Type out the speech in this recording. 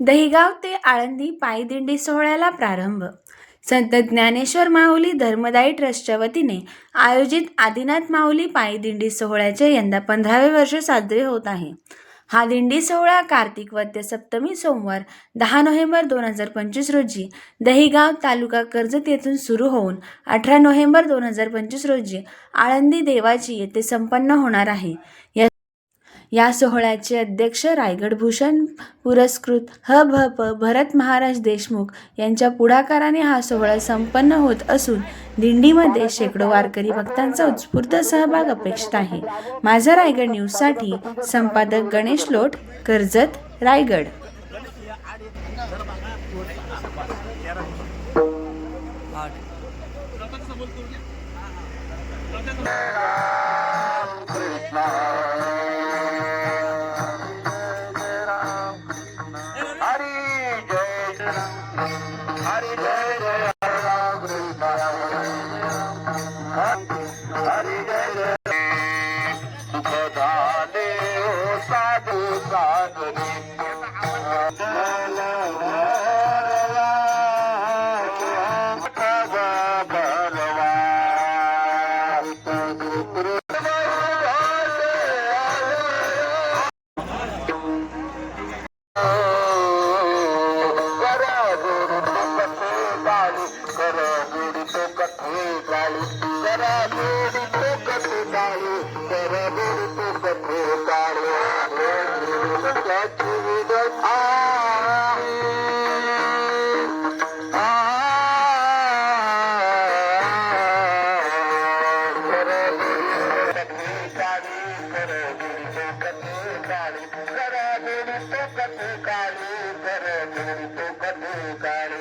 दहिगाव ते आळंदी पायदिंडी सोहळ्याला प्रारंभ. संत ज्ञानेश्वर माऊली धर्मदायी ट्रस्टच्या वतीने आयोजित आदिनाथ माऊली पायदिंडी सोहळ्याचे यंदा पंधरावे वर्ष साजरे होत आहे. हा दिंडी सोहळा कार्तिक वद्य सप्तमी सोमवार दहा नोव्हेंबर दोन हजार पंचवीस रोजी दहिगाव तालुका कर्जत येथून सुरू होऊन अठरा नोव्हेंबर दोन हजार पंचवीस रोजी आळंदी देवाची येथे संपन्न होणार आहे. या या सोहळ्याचे अध्यक्ष रायगड भूषण पुरस्कृत ह भ प भरत महाराज देशमुख यांच्या पुढाकाराने हा सोहळा संपन्न होत असून दिंडीमध्ये शेकडो वारकरी भक्तांचा उत्स्फूर्त सहभाग अपेक्षित आहे. माझा रायगड न्यूजसाठी संपादक गणेश लोट कर्जत रायगड. हरी राम कृष्ण हरी सुख झाले हो साधू साधरी काळी